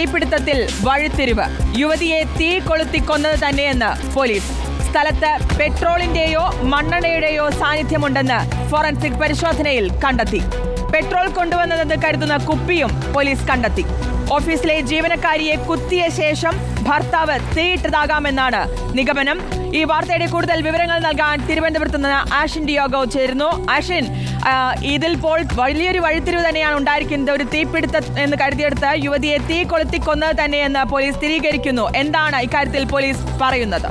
തീപിടുത്തത്തിൽ വഴിത്തിരിവ്. യുവതിയെ തീ കൊളുത്തി കൊന്നത് തന്നെയെന്ന് പോലീസ്. സ്ഥലത്ത് പെട്രോളിന്റെയോ മണ്ണെണ്ണയുടെയോ സാന്നിധ്യമുണ്ടെന്ന് ഫോറൻസിക് പരിശോധനയിൽ കണ്ടെത്തി. പെട്രോൾ കൊണ്ടുവന്നതെന്ന് കരുതുന്ന കുപ്പിയും പോലീസ് കണ്ടെത്തി. ഓഫീസിലെ ജീവനക്കാരിയെ കുത്തിയ ശേഷം ഭർത്താവ് തീയിട്ടതാകാമെന്നാണ് നിഗമനം. ഈ വാർത്തയുടെ കൂടുതൽ വിവരങ്ങൾ നൽകാൻ തിരുവനന്തപുരത്ത് നിന്ന് ആഷിൻ ഡിയോഗോ ചേരുന്നു. ആഷിൻ ഇതിൽ ഇപ്പോൾ വലിയൊരു വഴിത്തിരിവ് തന്നെയാണ് ഉണ്ടായിരിക്കുന്നത്. ഒരു തീപിടുത്തം എന്ന് കരുതിയെടുത്ത് യുവതിയെ തീ കൊളുത്തി കൊന്നത് തന്നെയെന്ന് പോലീസ് സ്ഥിരീകരിക്കുന്നു. എന്താണ് ഇക്കാര്യത്തിൽ പോലീസ് പറയുന്നത്?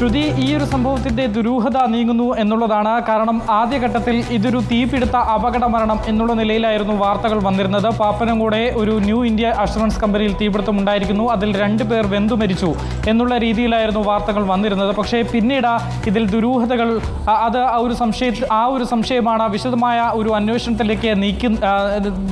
ശ്രുതി ഈ ഒരു സംഭവത്തിന്റെ ദുരൂഹത നീങ്ങുന്നു എന്നുള്ളതാണ്. കാരണം ആദ്യഘട്ടത്തിൽ ഇതൊരു തീപിടുത്ത അപകട മരണം എന്നുള്ള നിലയിലായിരുന്നു വാർത്തകൾ വന്നിരുന്നത്. പാപ്പനംകൂടെ ഒരു ന്യൂ ഇന്ത്യ അഷുറൻസ് കമ്പനിയിൽ തീപിടുത്തം ഉണ്ടായിരിക്കുന്നു. അതിൽ രണ്ട് പേർ വെന്തു മരിച്ചു എന്നുള്ള രീതിയിലായിരുന്നു വാർത്തകൾ വന്നിരുന്നത്. പക്ഷേ പിന്നീട് ഇതിൽ ദുരൂഹതകൾ അത് ആ ഒരു സംശയ ആ ഒരു സംശയമാണ് വിശദമായ ഒരു അന്വേഷണത്തിലേക്ക് നീക്കി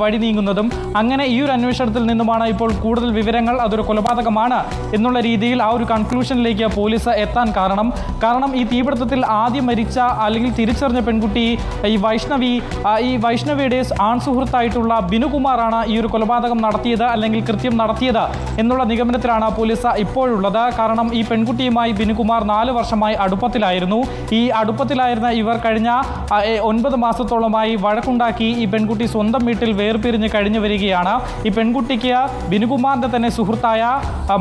വഴി നീങ്ങുന്നതും. അങ്ങനെ ഈ ഒരു അന്വേഷണത്തിൽ നിന്നുമാണ് ഇപ്പോൾ കൂടുതൽ വിവരങ്ങൾ അതൊരു കൊലപാതകമാണ് എന്നുള്ള രീതിയിൽ ആ ഒരു കൺക്ലൂഷനിലേക്ക് പോലീസ് എത്താൻ കാരണം. കാരണം ഈ തീപിടുത്തത്തിൽ ആദ്യം മരിച്ച അല്ലെങ്കിൽ തിരിച്ചറിഞ്ഞ പെൺകുട്ടി ഈ വൈഷ്ണവി ഈ വൈഷ്ണവിയുടെ ആൺ സുഹൃത്തായിട്ടുള്ള ബിനുകുമാറാണ് ഈ ഒരു കൊലപാതകം നടത്തിയത് അല്ലെങ്കിൽ കൃത്യം നടത്തിയത് എന്നുള്ള നിഗമനത്തിലാണ് പോലീസ് ഇപ്പോഴുള്ളത്. കാരണം ഈ പെൺകുട്ടിയുമായി ബിനുകുമാർ നാല് വർഷമായി അടുപ്പത്തിലായിരുന്നു. ഈ അടുപ്പത്തിലായിരുന്ന ഇവർ കഴിഞ്ഞ ഒൻപത് മാസത്തോളമായി വഴക്കുണ്ടാക്കി ഈ പെൺകുട്ടി സ്വന്തം വീട്ടിൽ വേർപിരിഞ്ഞ് കഴിഞ്ഞു വരികയാണ്. ഈ പെൺകുട്ടിക്ക് ബിനുകുമാറിന്റെ തന്നെ സുഹൃത്തായ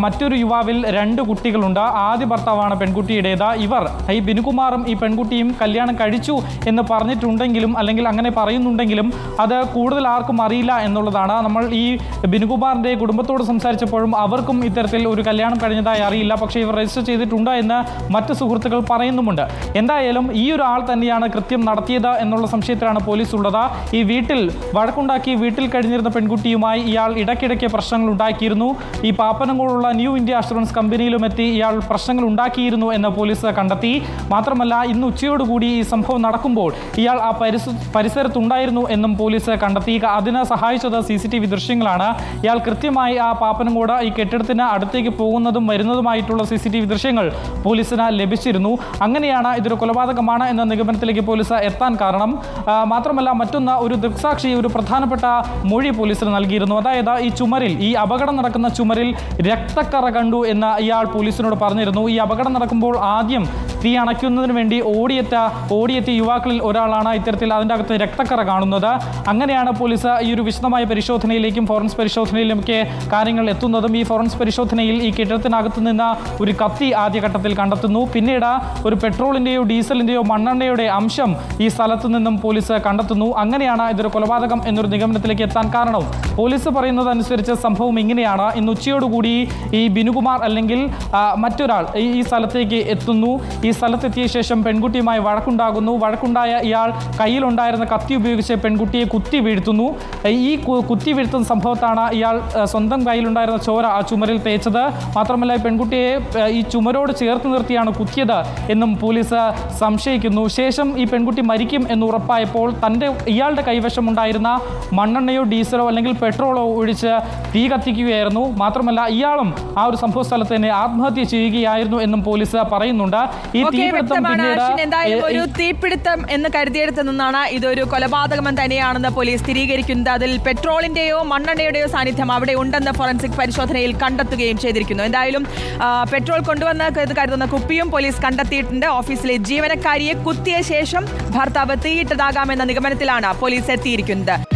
മറ്റൊരു യുവാവിൽ രണ്ട് കുട്ടികളുണ്ട്. ആദ്യ ഭർത്താവാണ് പെൺകുട്ടിയുടേത് ഇവർ. ഈ ബിനുകുമാറും ഈ പെൺകുട്ടിയും കല്യാണം കഴിച്ചു എന്ന് പറഞ്ഞിട്ടുണ്ടെങ്കിലും അല്ലെങ്കിൽ അങ്ങനെ പറയുന്നുണ്ടെങ്കിലും അത് കൂടുതൽ ആർക്കും അറിയില്ല എന്നുള്ളതാണ്. നമ്മൾ ഈ ബിനുകുമാറിന്റെ കുടുംബത്തോട് സംസാരിച്ചപ്പോഴും അവർക്കും ഇത്തരത്തിൽ ഒരു കല്യാണം കഴിഞ്ഞതായി അറിയില്ല. പക്ഷേ ഇവർ രജിസ്റ്റർ ചെയ്തിട്ടുണ്ട് എന്ന് മറ്റ് സുഹൃത്തുക്കൾ പറയുന്നുമുണ്ട്. എന്തായാലും ഈ ഒരാൾ തന്നെയാണ് കൃത്യം നടത്തിയത് എന്നുള്ള സംശയത്തിലാണ് പോലീസ് ഉള്ളത്. ഈ വീട്ടിൽ വഴക്കുണ്ടാക്കി വീട്ടിൽ കഴിഞ്ഞിരുന്ന പെൺകുട്ടിയുമായി ഇയാൾ ഇടയ്ക്കിടയ്ക്ക് പ്രശ്നങ്ങൾ ഉണ്ടാക്കിയിരുന്നു. ഈ പാപ്പനംകോടുള്ള ന്യൂ ഇന്ത്യ അഷുറൻസ് കമ്പനിയിലും എത്തി ഇയാൾ പ്രശ്നങ്ങൾ ഉണ്ടാക്കിയിരുന്നു. എന്ന് പോലീസ് കണ്ടെത്തി. മാത്രമല്ല ഇന്ന് ഉച്ചയോടുകൂടി ഈ സംഭവം നടക്കുമ്പോൾ ഇയാൾ ആ പരിസ പരിസരത്തുണ്ടായിരുന്നു എന്നും പോലീസ് കണ്ടെത്തി. അതിന് സഹായിച്ചത് സി സി ടി വി ദൃശ്യങ്ങളാണ്. ഇയാൾ കൃത്യമായി ആ പാപ്പനംകോട് ഈ കെട്ടിടത്തിന് അടുത്തേക്ക് പോകുന്നതും വരുന്നതുമായിട്ടുള്ള സി സി ടി വി ദൃശ്യങ്ങൾ പോലീസിന് ലഭിച്ചിരുന്നു. അങ്ങനെയാണ് ഇതൊരു കൊലപാതകമാണ് എന്ന നിഗമനത്തിലേക്ക് പോലീസ് എത്താൻ കാരണം. മാത്രമല്ല മറ്റൊന്ന് ഒരു ദൃക്സാക്ഷി ഒരു പ്രധാനപ്പെട്ട മൊഴി പോലീസിന് നൽകിയിരുന്നു. അതായത് ഈ ചുമരിൽ ഈ അപകടം നടക്കുന്ന ചുമരിൽ രക്തക്കറ കണ്ടു എന്ന് ഇയാൾ പോലീസിനോട് പറഞ്ഞിരുന്നു. ഈ അപകടം നടക്കുമ്പോൾ ആദ്യം തീ അണയ്ക്കുന്നതിന് വേണ്ടി ഓടിയെത്ത ഓടിയെത്തിയ യുവാക്കളിൽ ഒരാളാണ് ഇത്തരത്തിൽ അതിന്റെ അകത്ത് രക്തക്കറ കാണുന്നത്. അങ്ങനെയാണ് പോലീസ് ഈ ഒരു വിശദമായ പരിശോധനയിലേക്കും ഫോറൻസ് പരിശോധനയിലുമൊക്കെ കാര്യങ്ങൾ എത്തുന്നതും. ഈ ഫോറൻസ് പരിശോധനയിൽ ഈ കെട്ടിടത്തിനകത്ത് നിന്ന് ഒരു കത്തി ആദ്യഘട്ടത്തിൽ കണ്ടെത്തുന്നു. പിന്നീട് ഒരു പെട്രോളിന്റെയോ ഡീസലിന്റെയോ മണ്ണെണ്ണയുടെ അംശം ഈ സ്ഥലത്ത് നിന്നും പോലീസ് കണ്ടെത്തുന്നു. അങ്ങനെയാണ് ഇതൊരു കൊലപാതകം എന്നൊരു നിഗമനത്തിലേക്ക് എത്താൻ കാരണവും പോലീസ് പറയുന്നത് അനുസരിച്ച് സംഭവം ഇങ്ങനെയാണ്. ഇന്ന് ഉച്ചയോടുകൂടി ഈ ബിനുകുമാർ അല്ലെങ്കിൽ മറ്റൊരാൾ ഈ സ്ഥലത്തേക്ക് എത്തുന്നു. സ്ഥലത്തെത്തിയ ശേഷം പെൺകുട്ടിയുമായി വഴക്കുണ്ടാകുന്നു. വഴക്കുണ്ടായ ഇയാൾ കയ്യിലുണ്ടായിരുന്ന കത്തി ഉപയോഗിച്ച് പെൺകുട്ടിയെ കുത്തി വീഴ്ത്തുന്നു. ഈ കുത്തി വീഴ്ത്തുന്ന സംഭവത്താണ് ഇയാൾ സ്വന്തം കയ്യിലുണ്ടായിരുന്ന ചോര ആ ചുമരിൽ തേച്ചത്. മാത്രമല്ല ഈ പെൺകുട്ടിയെ ഈ ചുമരോട് ചേർത്ത് നിർത്തിയാണ് കുത്തിയത് എന്നും പോലീസ് സംശയിക്കുന്നു. ശേഷം ഈ പെൺകുട്ടി മരിക്കും എന്ന് ഉറപ്പായപ്പോൾ തന്റെ ഇയാളുടെ കൈവശമുണ്ടായിരുന്ന മണ്ണെണ്ണയോ ഡീസലോ അല്ലെങ്കിൽ പെട്രോളോ ഒഴിച്ച് തീ കത്തിക്കുകയായിരുന്നു. മാത്രമല്ല ഇയാളും ആ ഒരു സംഭവ സ്ഥലത്ത് തന്നെ ആത്മഹത്യ ചെയ്യുകയായിരുന്നു എന്നും പോലീസ് പറയുന്നുണ്ട്. ഈ വ്യക്തമാണ്. എന്തായാലും ഒരു തീപിടുത്തം എന്ന് കരുതിയെടുത്ത് നിന്നാണ് ഇതൊരു കൊലപാതകം തന്നെയാണെന്ന് പോലീസ് സ്ഥിരീകരിക്കുന്നത്. അതിൽ പെട്രോളിന്റെയോ മണ്ണെണ്ണയുടെയോ സാന്നിധ്യം അവിടെ ഉണ്ടെന്ന് ഫോറൻസിക് പരിശോധനയിൽ കണ്ടെത്തുകയും ചെയ്തിരിക്കുന്നു. എന്തായാലും പെട്രോൾ കൊണ്ടുവന്ന് കരുതുന്ന കുപ്പിയും പോലീസ് കണ്ടെത്തിയിട്ടുണ്ട്. ഓഫീസിലെ ജീവനക്കാരിയെ കുത്തിയ ശേഷം ഭർത്താവ് തീയിട്ടതാകാമെന്ന നിഗമനത്തിലാണ് പോലീസ് എത്തിയിരിക്കുന്നത്.